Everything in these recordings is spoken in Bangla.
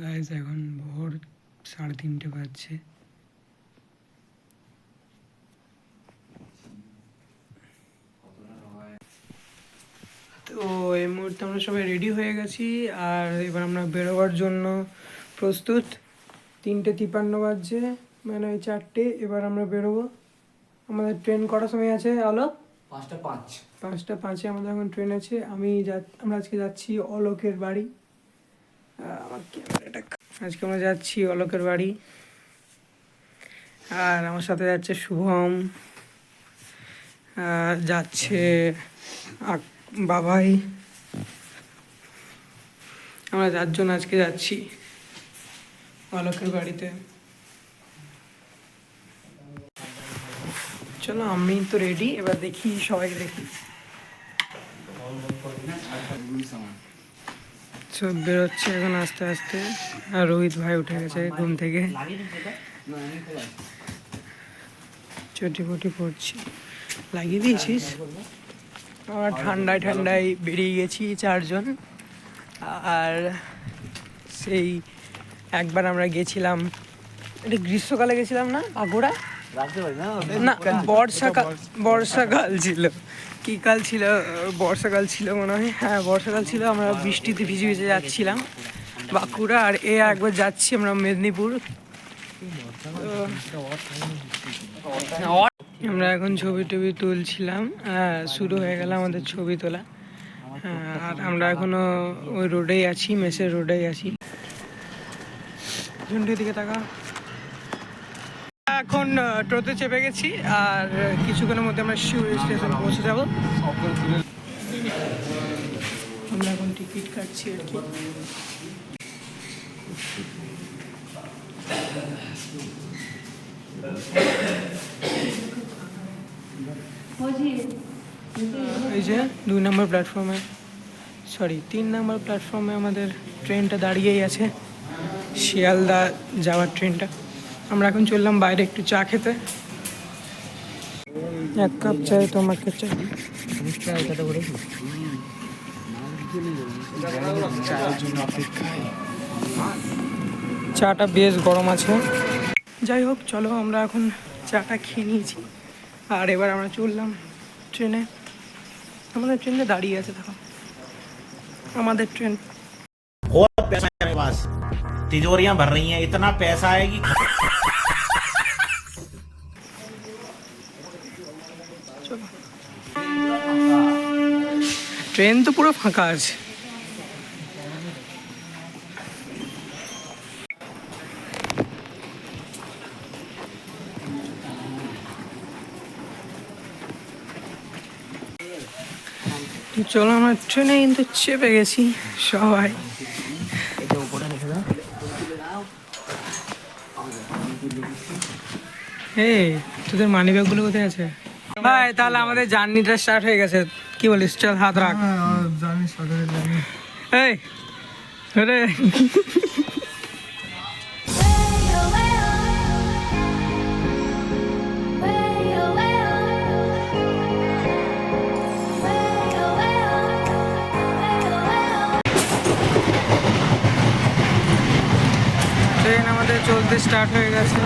গাইজ এখন ভোর সাড়ে তিনটে বাজছে। তো এই মুহূর্তে আমরা সবাই রেডি হয়ে গেছি আর এবার আমরা বেরোবার জন্য প্রস্তুত। তিনটে তিপান্ন বাজছে মানে ওই চারটে এবার আমরা বেরোবো। আমাদের ট্রেন কটার সময় আছে আলো? পাঁচটা পাঁচ। পাঁচটা পাঁচে আমাদের এখন ট্রেন আছে। আমি যা আমরা আজকে যাচ্ছি অলোকের বাড়ি। আমার ক্যামেরাটা আজকে আমরা যাচ্ছি অলোকের বাড়ি। আর আমার সাথে যাচ্ছে শুভম। যাচ্ছে বাবাই। আমরা চারজন আজকে যাচ্ছি অলোকের বাড়িতে। চলো, আমি তো রেডি এবার দেখি, সবাইকে দেখি। সব বেরোচ্ছে এখন আস্তে আস্তে। আর রোহিত ভাই উঠে গেছে ঘুম থেকে। চটি ফটি পড়ছি। লাগিয়ে দিয়েছিস? আমরা ঠান্ডায় ঠান্ডায় বেরিয়ে গেছি চারজন। আর সেই একবার আমরা গেছিলাম, এটা গ্রীষ্মকালে গেছিলাম না পারি না? না বর্ষাকাল বর্ষাকাল ছিল। কি কাল ছিল? বর্ষাকাল ছিল মনে হয়। হ্যাঁ বর্ষাকাল ছিল। আমরা বৃষ্টিতে ভিজে ভিজে যাচ্ছিলাম। বাঁকুড়া আর এ একবার যাচ্ছি আমরা মেদিনীপুর। তো- আমরা এখন ছবি টবি তুলছিলাম। হ্যাঁ, শুরু হয়ে গেল আমাদের ছবি তোলা। হ্যাঁ, আর আমরা এখনও ওই রোডেই আছি মেসের রোডেই আছি। ঝুন্ডির দিকে তাকা এখন টোতে চেপে গেছি আর কিছুক্ষণের মধ্যে আমরা শিউরি স্টেশনে পৌঁছে যাব। আমরা এখন টিকিট কাটছি আর কি। এই যে, দুই নম্বর প্ল্যাটফর্মে সরি তিন নম্বর প্ল্যাটফর্মে আমাদের ট্রেনটা দাঁড়িয়েই আছে, শিয়ালদা যাওয়ার ট্রেনটা আমরা এখন চললাম বাইরে একটু চা খেতে। এক কাপ চাই তোমাকে চাই চাটা বেশ গরম আছে। যাই হোক, চলো আমরা এখন চাটা খেয়ে নিয়েছি। আর এবার আমরা চললাম ট্রেনে। আমাদের ট্রেনে দাঁড়িয়ে আছে, দেখো। আমাদের ট্রেন बहुत पैसा है मेरे पास तिजोरियां भर रही हैं इतना पैसा है कि চলো ট্রেন তো পুরো ফাঁকা আছে তো চলো আমরা ট্রেনে কিন্তু চেপে গেছি সবাই এই তোদের মানি ব্যাগগুলো কোথায় আছে? ভাই তাহলে আমাদের জার্নিটা স্টার্ট হয়ে গেছে। কি বলিস চল হাত রাখ। জানি সকালে জানি এই রে ট্রেন আমাদের চলতে স্টার্ট হয়ে গেছে।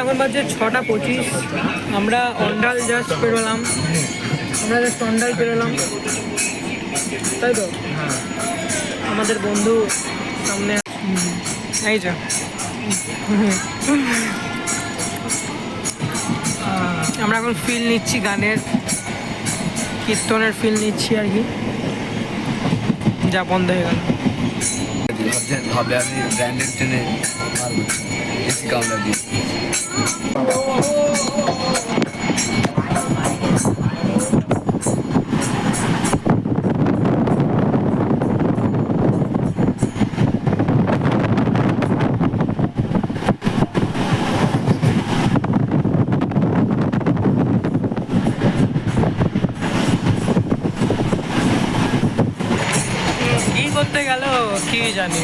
এখন বাজে ছটা পঁচিশ। আমরা অন্ডাল জাস্ট পেরোলাম আমরা জাস্ট অন্ডাল পেরোলাম তাই তো? আমাদের বন্ধু সামনে এই যা। আমরা এখন ফিল নিচ্ছি গানের, কীর্তনের ফিল নিচ্ছি আর কি। যা বন্ধ হয়ে গেল। ভাবছেন ভাবলে আমি ব্র্যান্ডেড ট্রেনে মারবো এসি কাউন্টার দিয়ে কি করতে গেল কি জানি।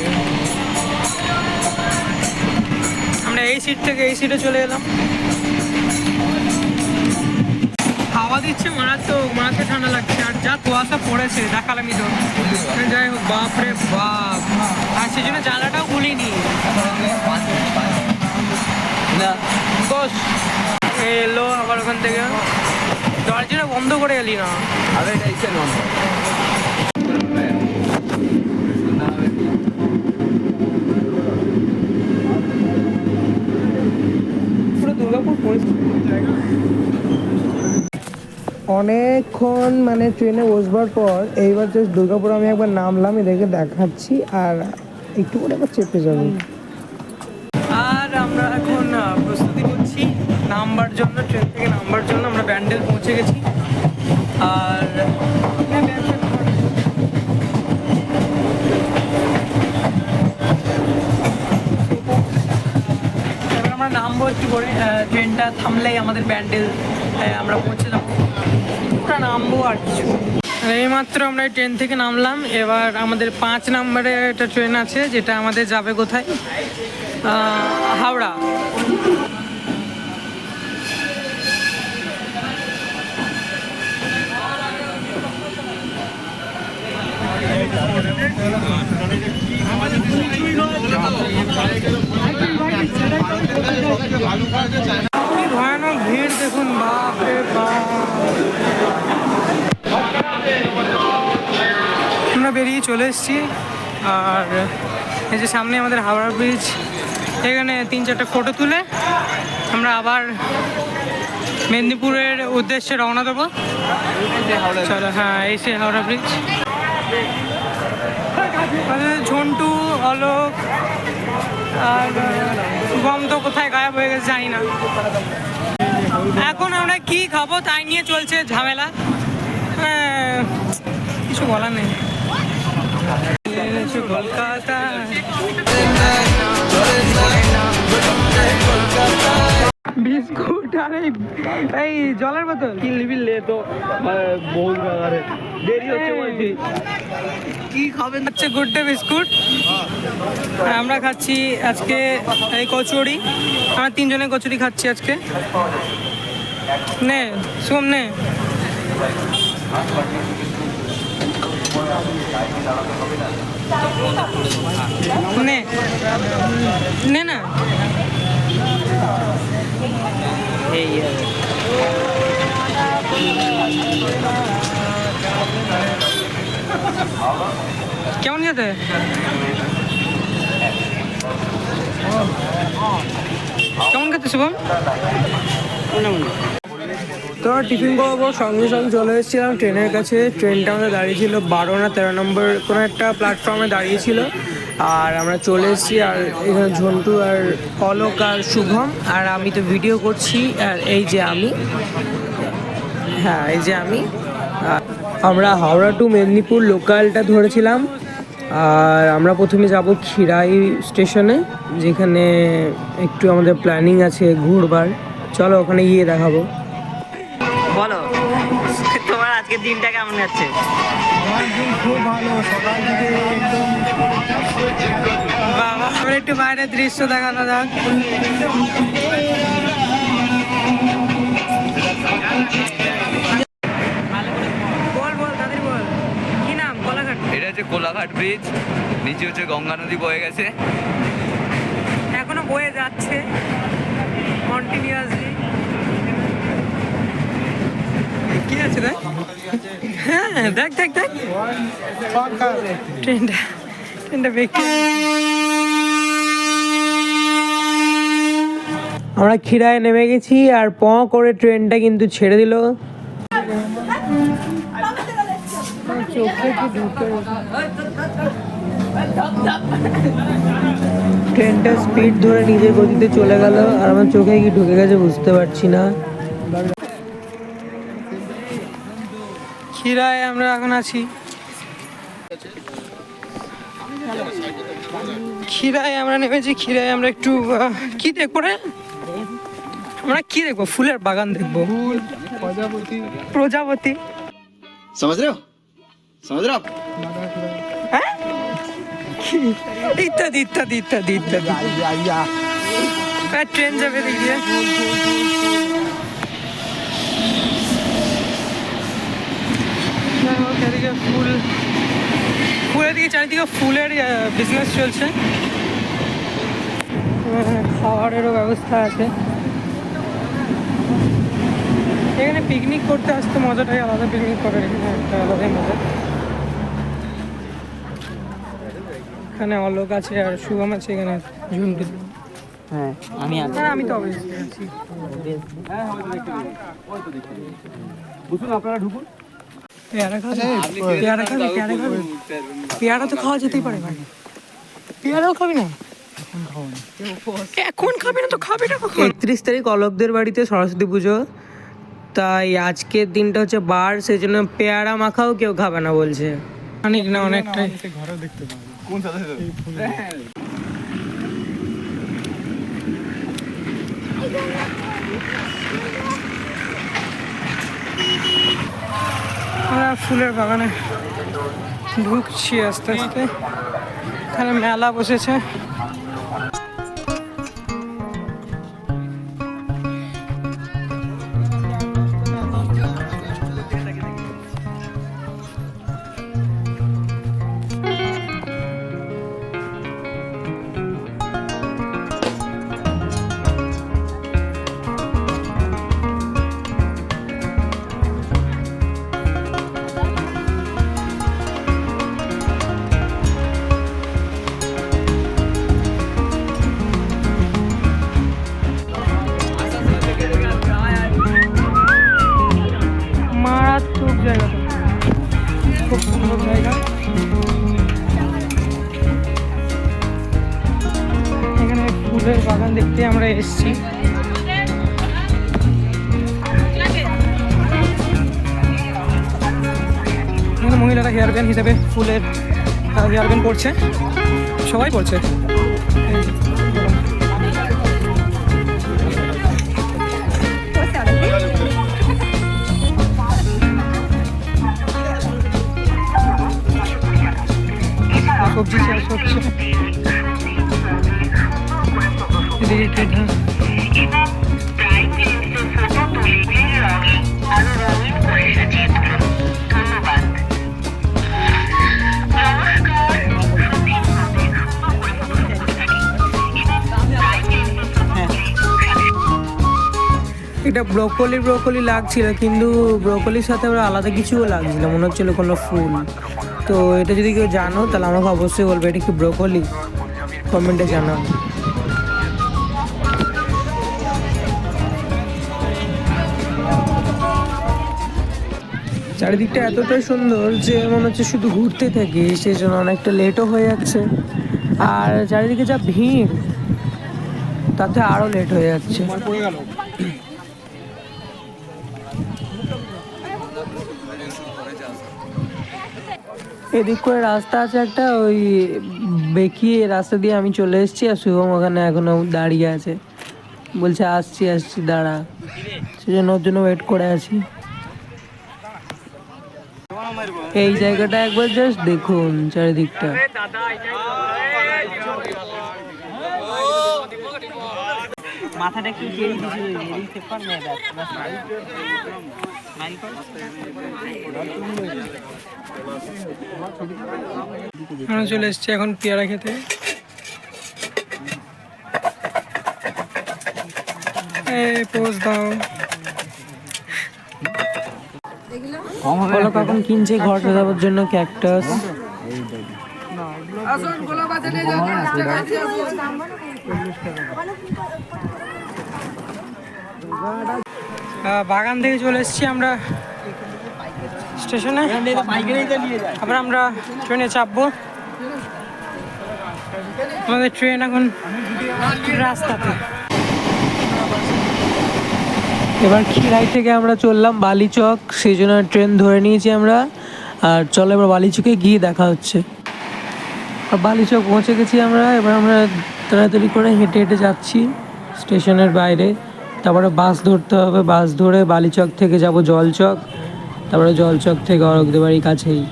আমরা এই সিট থেকে এই সিটে চলে এলাম। হাওয়া দিচ্ছে, মারাত্মক মারাত্মক ঠান্ডা লাগছে। আর যা কুয়াশা পড়েছে, দেখালামই তো। যাই হোক, বাপরে বাপ। আর সেই জন্য জ্বালাটাও খুলিনি এলো আবার ওখান থেকে। দরজাটা বন্ধ করে এলি না। আরে, এটা অনেকক্ষণ মানে ট্রেনে বসবার পর এইবার জাস্ট দুর্গাপুর আমি একবার নামলাম এদেরকে দেখাচ্ছি আর একটু করে একবার চেপে যাব। আর আমরা এখন প্রস্তুতি করছি নামবার জন্য ট্রেন থেকে নামবার জন্য। আমরা ব্যান্ডেল পৌঁছে গেছি। আর এবার আমরা একটু করে ট্রেনটা থামলেই আমাদের ব্যান্ডেল আমরা পৌঁছে যাব। নামবো আর কিছু। এইমাত্র আমরা এই ট্রেন থেকে নামলাম এবার আমাদের পাঁচ নম্বরে একটা ট্রেন আছে যেটা আমাদের যাবে কোথায়? হাওড়া। ভয়ানক ভিড়, দেখুন বাপ। আমরা বেরিয়ে চলে এসেছি, আর এই যে সামনে আমাদের হাওড়া ব্রিজ এখানে তিন চারটে ফটো তুলে আমরা আবার মেদিনীপুরের উদ্দেশ্যে রওনা দেবো। হ্যাঁ এই সে হাওড়া ব্রিজ ঝন্টু অলোক আর গম তো কোথায় গায়েব হয়ে গেছে জানি না। এখন আমরা কি খাব তাই নিয়ে চলছে ঝামেলা। হ্যাঁ, কিছু বলার নেই। কলকাতা বিস্কুট আর এই এই জলের বোতল। কি লিবি লে তো বহুত দেরি হচ্ছে বলছি। কি খাবেন হচ্ছে গুড ডে বিস্কুট আমরা খাচ্ছি আজকে এই কচুরি। আমরা তিনজনে কচুরি খাচ্ছি আজকে। নে সোম নে। নে না। এই কেমন খেতে? কেমন খেতে শুভম? তো টিফিন করব সঙ্গে সঙ্গে চলে এসেছিলাম ট্রেনের কাছে। ট্রেনটা আমাদের দাঁড়িয়েছিল বারো না তেরো নম্বর কোনো একটা প্ল্যাটফর্মে দাঁড়িয়েছিল আর আমরা চলে এসেছি, আর এখানে ঝন্টু আর অলোক আর শুভম, আর আমি তো ভিডিও করছি, আর এই যে আমি। হ্যাঁ এই যে আমি। আমরা হাওড়া টু মেদিনীপুর লোকালটা ধরেছিলাম, আর আমরা প্রথমে যাব খিরাই স্টেশনে, যেখানে একটু আমাদের প্ল্যানিং আছে ঘুরবার। চলো ওখানে গিয়ে দেখাবো। বলো, তোমার আজকের দিনটা কেমন যাচ্ছে? খুব ভালো, সকাল থেকে একদম আমরা একটু বাইরের দৃশ্য দেখানো যাক। বল বল দাদির বল। কি নাম? কোলাঘাট এটা হচ্ছে কোলাঘাট ব্রিজ নিচে হচ্ছে গঙ্গা নদী বয়ে গেছে। এখনও বয়ে যাচ্ছে কন্টিনিউয়াসলি কি আছে দেখ? হ্যাঁ দেখ দেখ দেখ। ট্রেনটা ট্রেনটা বেঁকে আমরা খিরায় নেমে গেছি আর প করে ট্রেনটা কিন্তু ছেড়ে দিল। ট্রেনটা স্পিড ধরে নিজের গতিতে চলে গেল আর আমার চোখে কি ঢুকে গেছে বুঝতে পারছি না। খিরায় আমরা এখন আছি। খিরায় আমরা নেমেছি খিরায় আমরা একটু কি দেখব রে? আমরা কি দেখব? ফুলের বাগান দেখব। প্রজাপতি। প্রজাপতি। সমাজ রে সমাজ রে। হ্যাঁ? ইত্যাদি ইত্যাদি ইত্যাদি ইত্যাদি। ট্রেন যাবে দেখিয়ে ফুল ফুলের দিকে চারিদিকে ফুলের বিজনেস চলছে। এখানে খাবারেরও ব্যবস্থা আছে। এখানে পিকনিক করতে আসতে মজাটাই আলাদা পিকনিক করে এখানে একটা আলাদাই মজা। এখানে অলোক আছে আর শুভম আছে এখানে ঝুমটু হ্যাঁ আমি আছি। হ্যাঁ আমি তো আছি। পেয়ারা খাবি? পেয়ারা খাবি পেয়ারা খাবি? পেয়ারা তো খাওয়া যেতেই পারে ভাই। পেয়ারাও খাবি না? এখন খাবি না তো খাবি না একত্রিশ তারিখ অলোকদের বাড়িতে সরস্বতী পুজো। তাই আজকের দিনটা হচ্ছে বার সেই জন্য পেয়ারা মাখাও কেউ খাবে না বলছে। অনেক না, অনেকটাই। ফুলের বাগানে ঢুকছি আস্তে আস্তে। এখানে মেলা বসেছে। এসেছি। মহিলারা হেয়ার ব্যান্ড হিসেবে ফুলের হেয়ার ব্যান্ড করছে সবাই করছে সবজি চাষ হচ্ছে এটা ব্রোকলি ব্রোকলি লাগছিল, কিন্তু ব্রোকলির সাথে আবার আলাদা কিছুও লাগছিল, মনে হচ্ছিল কোনো ফুল। তো এটা যদি কেউ জানো, তাহলে আমাকে অবশ্যই বলবে, এটা কি ব্রোকলি? কমেন্টে জানাও। চারিদিকটা এতটাই সুন্দর যে মনে হচ্ছে শুধু ঘুরতে থাকি, সেই জন্য অনেকটা লেটও হয়ে যাচ্ছে। আর চারিদিকে যা ভিড়, তাতে আরও লেট হয়ে যাচ্ছে। এদিক করে রাস্তা আছে একটা, ওই বেঁকিয়ে রাস্তা দিয়ে আমি চলে এসেছি আর শুভম ওখানে এখনও দাঁড়িয়ে আছে। বলছে, আসছি আসছি, দাঁড়া। সেজন্য ওর জন্য ওয়েট করে আছি। এই জায়গাটা একবার জাস্ট দেখুন চারিদিকটা। মাথাটা একটু আমরা চলে এসেছি এখন পেয়ারা খেতে। পোজ দাও। বলো কখন কিনছে ঘর সাজাবার জন্য ক্যাকটাস বাগান থেকে চলে এসেছি আমরা স্টেশনে। আবার আমরা ট্রেনে চাপবো। আমাদের ট্রেন এখন রাস্তাতে। এবার খিরাই থেকে আমরা চললাম বালিচক, সেই জন্য ট্রেন ধরে নিয়েছি আমরা। আর চলো এবার বালিচকে গিয়ে দেখা হচ্ছে। বালিচক পৌঁছে গেছি আমরা, এবার আমরা তাড়াতাড়ি করে হেঁটে হেঁটে যাচ্ছি স্টেশনের বাইরে। তারপরে বাস ধরতে হবে, বাস ধরে বালিচক থেকে যাব জলচক। তারপরে জলচক থেকে অরগদের বাড়ির কাছেই।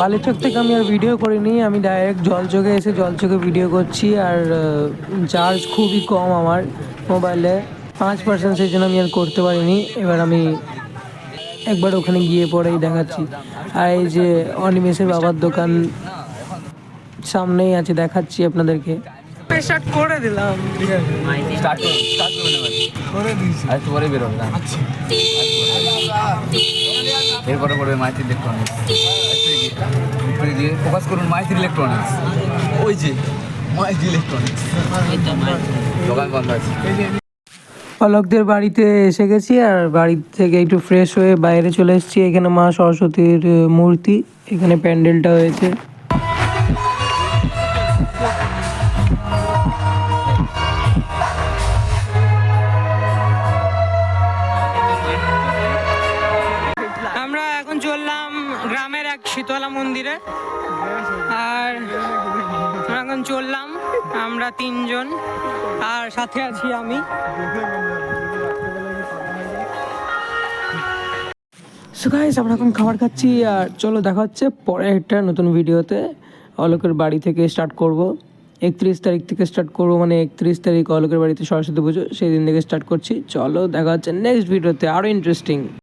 বালিচক থেকে আমি আর ভিডিও করিনি, আমি ডাইরেক্ট জলচকে এসে জলচকে ভিডিও করছি। আর চার্জ খুবই কম আমার মোবাইলে পাঁচ পার্সেন্ট সেই জন্য আমি আর করতে পারিনি। এবার আমি একবার ওখানে গিয়ে পরেই দেখাচ্ছি। আর এই যে অনিমেষের বাবার দোকান সামনেই আছে দেখাচ্ছি আপনাদেরকে। করে দিলাম। আচ্ছা। এরপরে মাইতি ইলেকট্রনিক্স ফোকাস করুন মাইতি ইলেকট্রনিক্স ওই যে মাইতি ইলেকট্রনিক্স দোকান বন্ধ আছে। অলোকদের বাড়িতে এসে গেছি আর বাড়ি থেকে একটু ফ্রেশ হয়ে বাইরে চলে এসেছি। এখানে মা সরস্বতীর মূর্তি, এখানে প্যান্ডেলটা হয়েছে। আমরা এখন চললাম গ্রামের এক শীতলা মন্দিরে। আর এখন চললাম, আমরা তিনজন, আর সাথে আছি আমি। সো গাইস আমরা এখন খাবার খাচ্ছি, আর চলো দেখা হচ্ছে পরে একটা নতুন ভিডিওতে। অলোকের বাড়ি থেকে স্টার্ট করব। একত্রিশ তারিখ থেকে স্টার্ট করব মানে একত্রিশ তারিখ অলোকের বাড়িতে সরস্বতী পুজো, সেই দিন থেকে স্টার্ট করছি। চলো দেখা হচ্ছে নেক্সট ভিডিওতে আরও ইন্টারেস্টিং